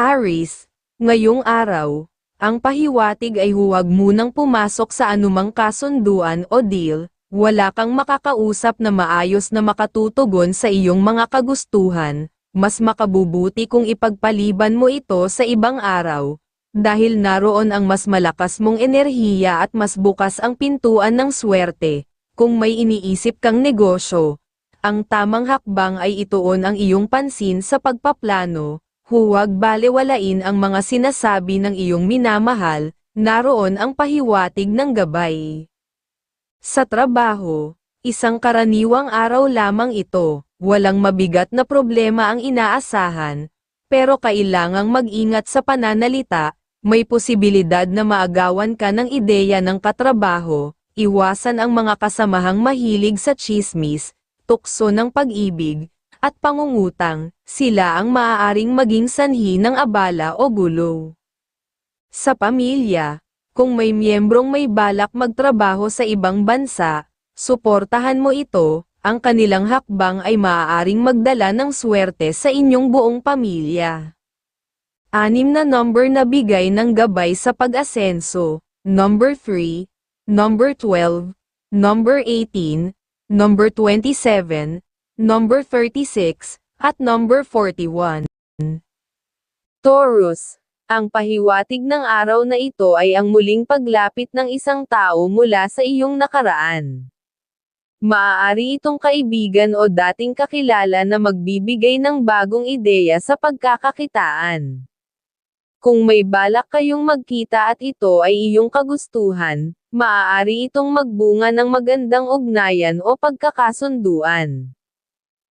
Aris, ngayong araw, ang pahiwatig ay huwag munang pumasok sa anumang kasunduan o deal, wala kang makakausap na maayos na makatutugon sa iyong mga kagustuhan, mas makabubuti kung ipagpaliban mo ito sa ibang araw, dahil naroon ang mas malakas mong enerhiya at mas bukas ang pintuan ng swerte, kung may iniisip kang negosyo. Ang tamang hakbang ay ituon ang iyong pansin sa pagpaplano, huwag balewalain ang mga sinasabi ng iyong minamahal, naroon ang pahiwatig ng gabay. Sa trabaho, isang karaniwang araw lamang ito, walang mabigat na problema ang inaasahan, pero kailangang mag-ingat sa pananalita, may posibilidad na maagawan ka ng ideya ng katrabaho, iwasan ang mga kasamahang mahilig sa chismis, tukso ng pag-ibig, at pangungutang, sila ang maaaring maging sanhi ng abala o gulo. Sa pamilya, kung may miyembrong may balak magtrabaho sa ibang bansa, suportahan mo ito, ang kanilang hakbang ay maaaring magdala ng swerte sa inyong buong pamilya. Anim na number na bigay ng gabay sa pag-asenso, number 3, number 12, number 18, number 27, number 36, at number 41. Taurus ang pahiwatig ng araw na ito ay ang muling paglapit ng isang tao mula sa iyong nakaraan. Maaari itong kaibigan o dating kakilala na magbibigay ng bagong ideya sa pagkakakitaan. Kung may balak kayong magkita at ito ay iyong kagustuhan, maaari itong magbunga ng magandang ugnayan o pagkakasunduan.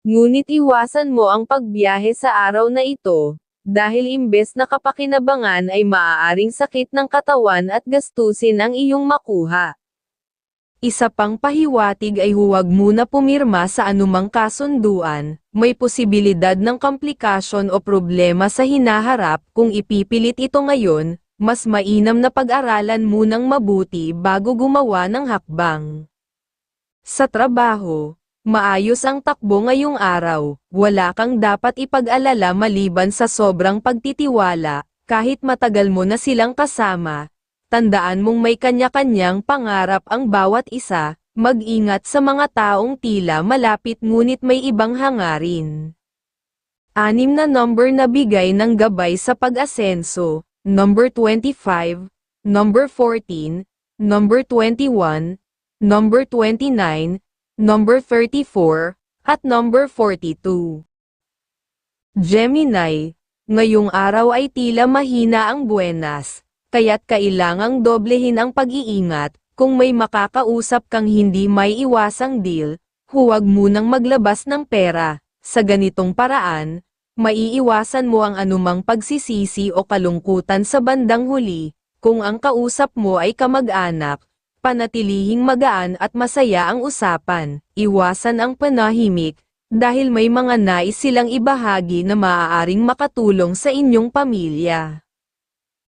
Ngunit iwasan mo ang pagbiyahe sa araw na ito, dahil imbes na kapakinabangan ay maaaring sakit ng katawan at gastusin ang iyong makuha. Isa pang pahiwatig ay huwag muna pumirma sa anumang kasunduan, may posibilidad ng komplikasyon o problema sa hinaharap kung ipipilit ito ngayon, mas mainam na pag-aralan munang mabuti bago gumawa ng hakbang. Sa trabaho, Maayos ang takbo ngayong araw, wala kang dapat ipag-alala maliban sa sobrang pagtitiwala, kahit matagal mo na silang kasama. Tandaan mong may kanya-kanyang pangarap ang bawat isa, mag-ingat sa mga taong tila malapit ngunit may ibang hangarin. Anim na number na bigay ng gabay sa pag-asenso, number 25, number 14, number 21, number 29, number 34, at number 42. Gemini, ngayong araw ay tila mahina ang buenas, kaya't kailangang doblehin ang pag-iingat, kung may makakausap kang hindi may iwasang deal, huwag munang maglabas ng pera, sa ganitong paraan, maiiwasan mo ang anumang pagsisisi o kalungkutan sa bandang huli, kung ang kausap mo ay kamag-anak, panatilihing magaan at masaya ang usapan, iwasan ang panahimik, dahil may mga nais silang ibahagi na maaaring makatulong sa inyong pamilya.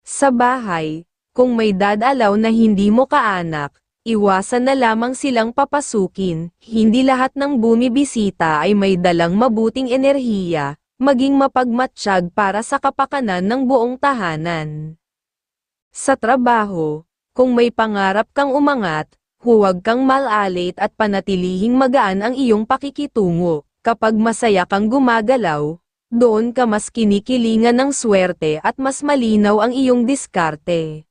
Sa bahay, kung may dadalaw na hindi mo kaanak, iwasan na lamang silang papasukin, hindi lahat ng bumibisita ay may dalang mabuting enerhiya, maging mapagmatsyag para sa kapakanan ng buong tahanan. Sa trabaho, kung may pangarap kang umangat, huwag kang malalit at panatilihing magaan ang iyong pakikitungo. Kapag masaya kang gumagalaw, doon ka mas kinikilingan ng swerte at mas malinaw ang iyong diskarte.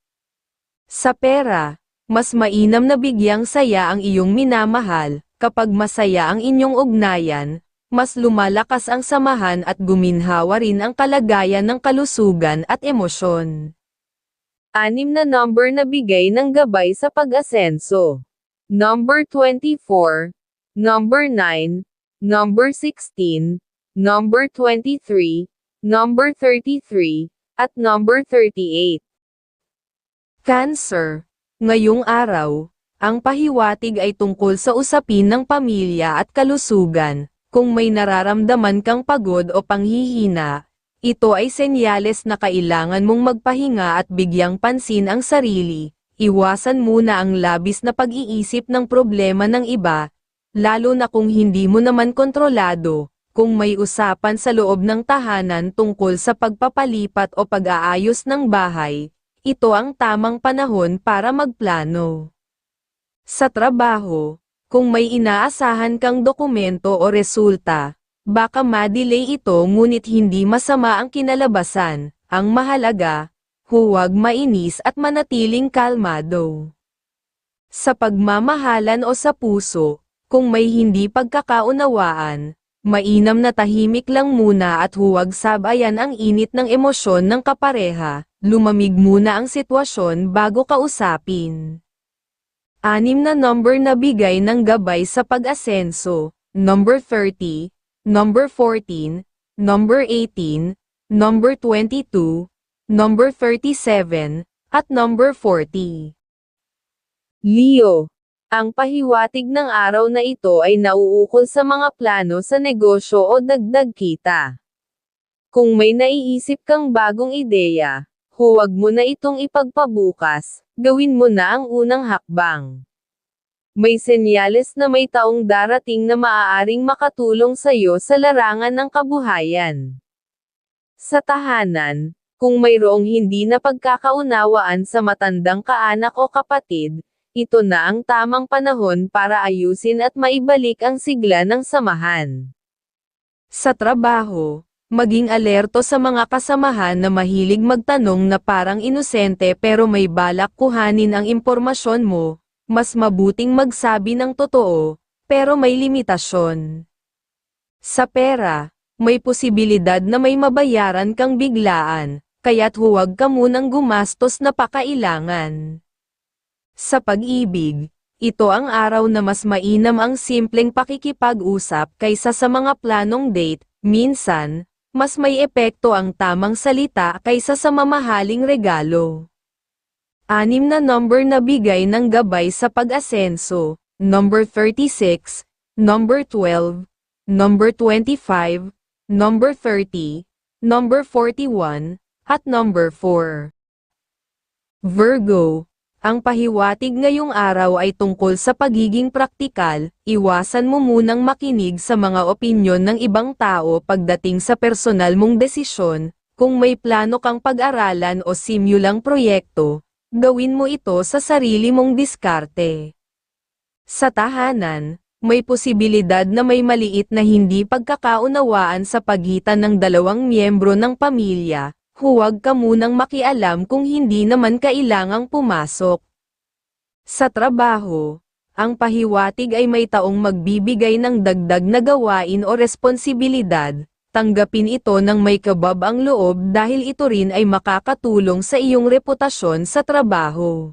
Sa pera, mas mainam na bigyang saya ang iyong minamahal, kapag masaya ang inyong ugnayan, mas lumalakas ang samahan at guminhawa rin ang kalagayan ng kalusugan at emosyon anim na number na bigay ng gabay sa pag-asenso. Number 24, number 9, number 16, number 23, number 33, at number 38. Cancer. Ngayong araw, ang pahiwatig ay tungkol sa usapin ng pamilya at kalusugan. Kung may nararamdaman kang pagod o panghihina, ito ay senyales na kailangan mong magpahinga at bigyang pansin ang sarili, iwasan muna ang labis na pag-iisip ng problema ng iba, lalo na kung hindi mo naman kontrolado, Kung may usapan sa loob ng tahanan tungkol sa pagpapalipat o pag-aayos ng bahay, ito ang tamang panahon para magplano. Sa trabaho, kung may inaasahan kang dokumento o resulta, baka ma-delay ito ngunit hindi masama ang kinalabasan, ang mahalaga, huwag mainis at manatiling kalmado. Sa pagmamahalan o sa puso, kung may hindi pagkakaunawaan, mainam na tahimik lang muna at huwag sabayan ang init ng emosyon ng kapareha, lumamig muna ang sitwasyon bago kausapin. Anim na number na bigay ng gabay sa pag-asenso, number 30, number 14, number 18, number 22, number 37, at number 40. Leo. Ang pahiwatig ng araw na ito ay nauukol sa mga plano sa negosyo o dagdag kita. Kung may naiisip kang bagong ideya, huwag mo na itong ipagpabukas, gawin mo na ang unang hakbang. May senyales na may taong darating na maaaring makatulong sa iyo sa larangan ng kabuhayan. Sa tahanan, kung mayroong hindi na pagkakaunawaan sa matandang kaanak o kapatid, ito na ang tamang panahon para ayusin at maibalik ang sigla ng samahan. Sa trabaho, maging alerto sa mga kasamahan na mahilig magtanong na parang inosente pero may balak kuhanin ang impormasyon mo, mas mabuting magsabi ng totoo, pero may limitasyon. Sa pera, may posibilidad na may mabayaran kang biglaan, kaya't huwag ka munang gumastos na pakailangan. Sa pag-ibig, ito ang araw na mas mainam ang simpleng pakikipag-usap kaysa sa mga planong date, minsan, mas may epekto ang tamang salita kaysa sa mamahaling regalo. Anim na number na bigay ng gabay sa pag-asenso, number 36, number 12, number 25, number 30, number 41, at number 4. Virgo, ang pahiwatig ngayong araw ay tungkol sa pagiging praktikal, iwasan mo munang makinig sa mga opinyon ng ibang tao pagdating sa personal mong desisyon, kung may plano kang pag-aralan o simulang proyekto, gawin mo ito sa sarili mong diskarte. Sa tahanan, may posibilidad na may maliit na hindi pagkakaunawaan sa pagitan ng dalawang miyembro ng pamilya, huwag ka munang makialam kung hindi naman kailangang pumasok. Sa trabaho, ang pahiwatig ay may taong magbibigay ng dagdag na gawain o responsibilidad, tanggapin ito ng may kabab ang loob dahil ito rin ay makakatulong sa iyong reputasyon sa trabaho.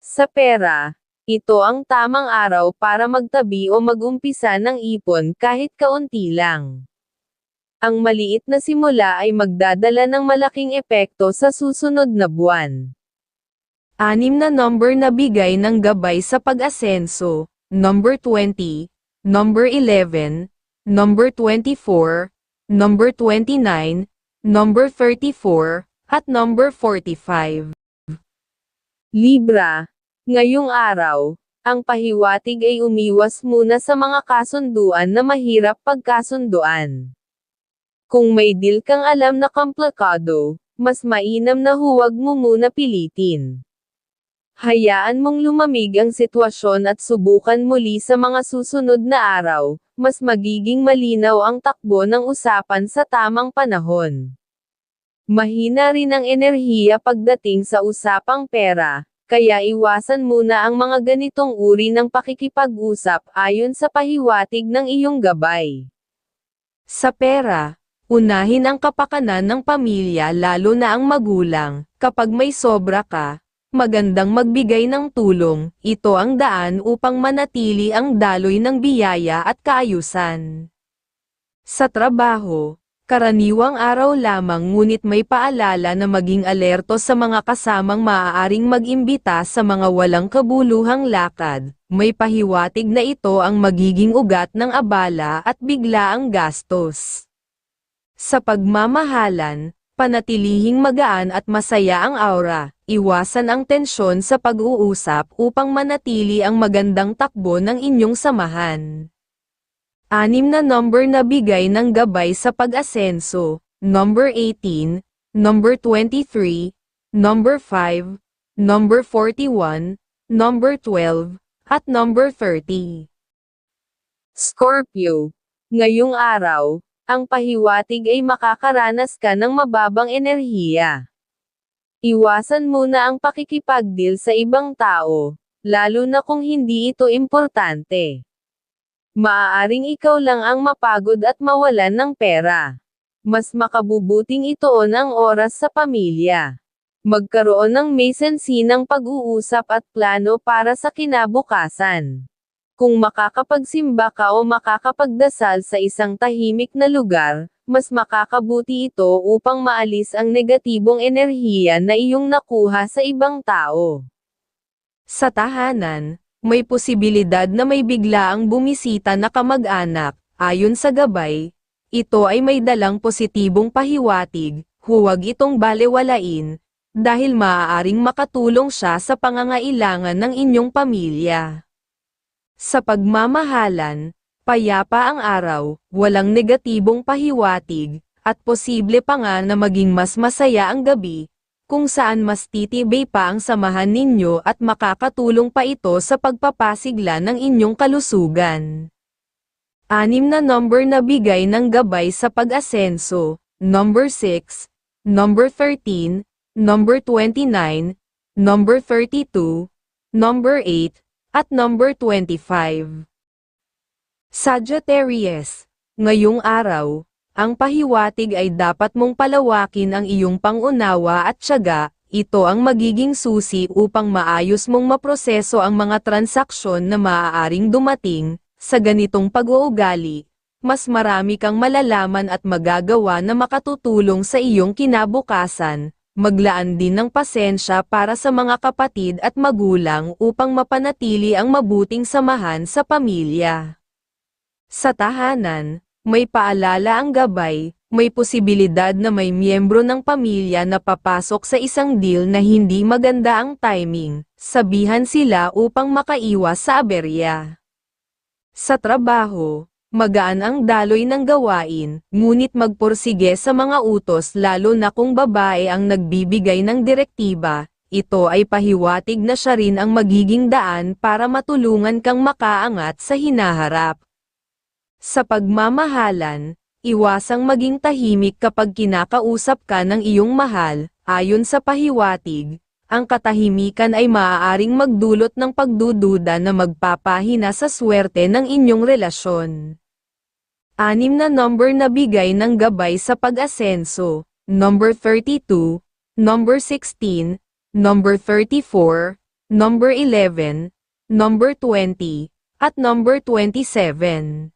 Sa pera, ito ang tamang araw para magtabi o magumpisa ng ipon kahit kaunti lang. Ang maliit na simula ay magdadala ng malaking epekto sa susunod na buwan. Anim na number na bigay ng gabay sa pag-asenso, number 20, number 11, number 24, number 29, number 34, at number 45. Libra, ngayong araw, ang pahiwatig ay umiwas muna sa mga kasunduan na mahirap pagkasunduan. Kung may deal kang alam na komplikado, mas mainam na huwag mo muna pilitin. Hayaan mong lumamig ang sitwasyon at subukan muli sa mga susunod na araw, mas magiging malinaw ang takbo ng usapan sa tamang panahon. Mahina rin ang enerhiya pagdating sa usapang pera, kaya iwasan muna ang mga ganitong uri ng pakikipag-usap ayon sa pahiwatig ng iyong gabay. Sa pera, Unahin ang kapakanan ng pamilya lalo na ang magulang, kapag may sobra ka, magandang magbigay ng tulong, ito ang daan upang manatili ang daloy ng biyaya at kaayusan. Sa trabaho, karaniwang araw lamang ngunit may paalala na maging alerto sa mga kasamang maaaring mag-imbita sa mga walang kabuluhang lakad, may pahiwatig na ito ang magiging ugat ng abala at biglaang gastos. Sa pagmamahalan, panatilihing magaan at masaya ang aura, iwasan ang tensyon sa pag-uusap upang manatili ang magandang takbo ng inyong samahan. Anim na number na bigay ng gabay sa pag-asenso, number 18, number 23, number 5, number 41, number 12, at number 30. Scorpio, ngayong araw, ang pahiwatig ay makakaranas ka ng mababang enerhiya. Iwasan muna ang pakikipagdeal sa ibang tao, lalo na kung hindi ito importante. Maaaring ikaw lang ang mapagod at mawalan ng pera. Mas makabubuting itoon ang oras sa pamilya. Magkaroon ng mesensi ng pag-uusap at plano para sa kinabukasan. Kung makakapagsimba ka o makakapagdasal sa isang tahimik na lugar, mas makakabuti ito upang maalis ang negatibong enerhiya na iyong nakuha sa ibang tao. Sa tahanan, may posibilidad na may biglaang bumisita na kamag-anak, ayon sa gabay, ito ay may dalang positibong pahiwatig, huwag itong balewalain, dahil maaaring makatulong siya sa pangangailangan ng inyong pamilya. Sa pagmamahalan, payapa ang araw, walang negatibong pahiwatig, at posible pa nga na maging mas masaya ang gabi, kung saan mas titibay pa ang samahan ninyo at makakatulong pa ito sa pagpapasigla ng inyong kalusugan. Anim na number na bigay ng gabay sa pag-asenso, number 6, number 13, number 29, number 32, number 8, at number 25. Sagittarius, ngayong araw, ang pahiwatig ay dapat mong palawakin ang iyong pangunawa at tiyaga, ito ang magiging susi upang maayos mong maproseso ang mga transaksyon na maaaring dumating, sa ganitong pag-uugali, mas marami kang malalaman at magagawa na makatutulong sa iyong kinabukasan, maglaan din ng pasensya para sa mga kapatid at magulang upang mapanatili ang mabuting samahan sa pamilya. Sa tahanan, may paalala ang gabay, may posibilidad na may miyembro ng pamilya na papasok sa isang deal na hindi maganda ang timing, sabihan sila upang makaiwas sa aberya. Sa trabaho, magaan ang daloy ng gawain, ngunit magpursige sa mga utos lalo na kung babae ang nagbibigay ng direktiba, ito ay pahiwatig na siya rin ang magiging daan para matulungan kang makaangat sa hinaharap. Sa pagmamahalan, iwasang maging tahimik kapag kinakausap ka ng iyong mahal, ayon sa pahiwatig, ang katahimikan ay maaaring magdulot ng pagdududa na magpapahina sa swerte ng inyong relasyon. Anim na number na bigay ng gabay sa pag-asenso, number 32, number 16, number 34, number 11, number 20, at number 27.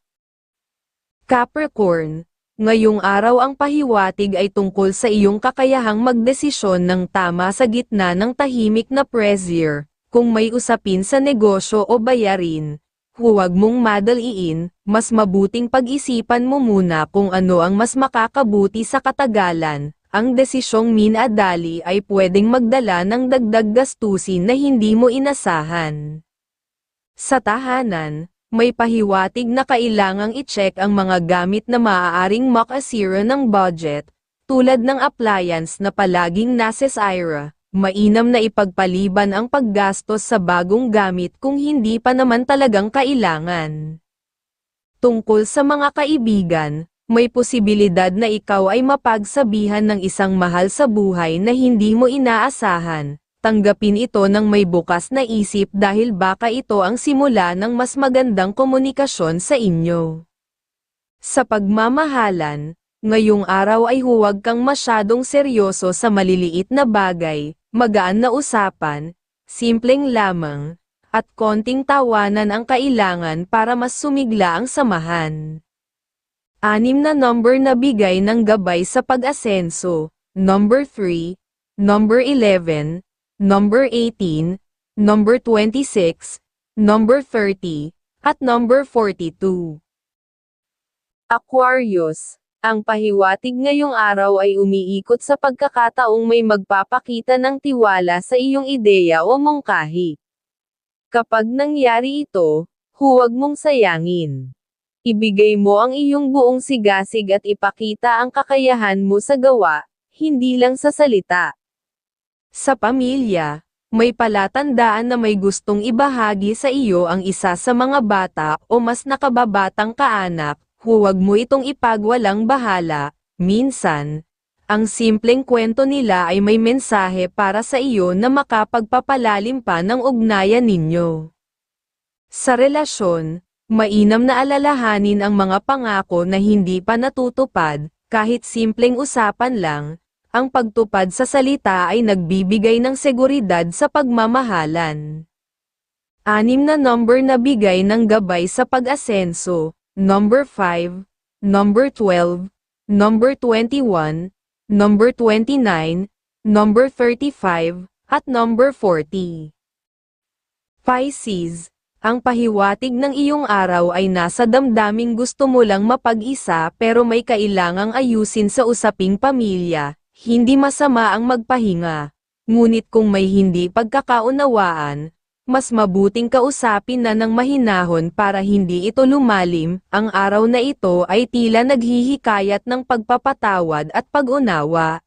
Capricorn, ngayong araw ang pahiwatig ay tungkol sa iyong kakayahang magdesisyon ng tama sa gitna ng tahimik na pressure, kung may usapin sa negosyo o bayarin. Huwag mong madaliin, mas mabuting pag-isipan mo muna kung ano ang mas makakabuti sa katagalan. Ang desisyong minadali ay pwedeng magdala ng dagdag gastusin na hindi mo inasahan. Sa tahanan, may pahiwatig na kailangang i-check ang mga gamit na maaaring makasira ng budget, tulad ng appliance na palaging nasa Syra. Mainam na ipagpaliban ang paggastos sa bagong gamit kung hindi pa naman talagang kailangan. Tungkol sa mga kaibigan, may posibilidad na ikaw ay mapagsabihan ng isang mahal sa buhay na hindi mo inaasahan, tanggapin ito ng may bukas na isip dahil baka ito ang simula ng mas magandang komunikasyon sa inyo. Sa pagmamahalan, ngayong araw ay huwag kang masyadong seryoso sa maliliit na bagay, magaan na usapan, simpleng lamang, at konting tawanan ang kailangan para mas sumigla ang samahan. Anim na number na bigay ng gabay sa pag-asenso, number 3, number 11, number 18, number 26, number 30, at number 42. Aquarius, ang pahiwatig ngayong araw ay umiikot sa pagkakataong may magpapakita ng tiwala sa iyong ideya o mungkahi. Kapag nangyari ito, huwag mong sayangin. Ibigay mo ang iyong buong sigasig at ipakita ang kakayahan mo sa gawa, hindi lang sa salita. Sa pamilya, may palatandaan na may gustong ibahagi sa iyo ang isa sa mga bata o mas nakababatang kaanak, huwag mo itong ipagwalang bahala, minsan. Ang simpleng kwento nila ay may mensahe para sa iyo na makapagpapalalim pa ng ugnayan ninyo. Sa relasyon, mainam na alalahanin ang mga pangako na hindi pa natutupad, kahit simpleng usapan lang, ang pagtupad sa salita ay nagbibigay ng seguridad sa pagmamahalan. Anim na number na bigay ng gabay sa pag-asenso, number 5, number 12, number 21, number 29, number 35, at number 40. Pisces, ang pahiwatig ng iyong araw ay nasa damdaming gusto mo lang mapag-isa pero may kailangang ayusin sa usaping pamilya, hindi masama ang magpahinga. Ngunit kung may hindi pagkakaunawaan, mas mabuting kausapin na ng mahinahon para hindi ito lumalim, ang araw na ito ay tila naghihikayat ng pagpapatawad at pag-unawa.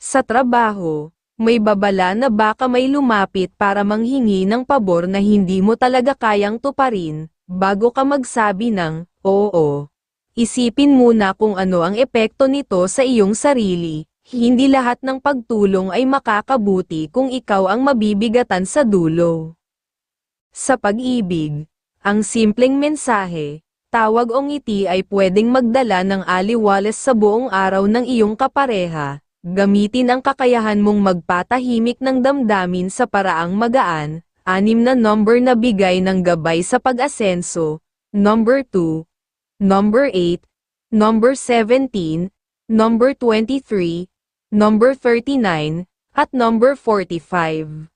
Sa trabaho, may babala na baka may lumapit para manghingi ng pabor na hindi mo talaga kayang tuparin, bago ka magsabi ng, oo. Isipin muna kung ano ang epekto nito sa iyong sarili, hindi lahat ng pagtulong ay makakabuti kung ikaw ang mabibigatan sa dulo. Sa pag-ibig, ang simpleng mensahe, tawag o ngiti ay pwedeng magdala ng aliwales sa buong araw ng iyong kapareha. Gamitin ang kakayahan mong magpatahimik ng damdamin sa paraang magaan, anim na number na bigay ng gabay sa pag-asenso, number 2, number 8, number 17, number 23, number 39, at number 45.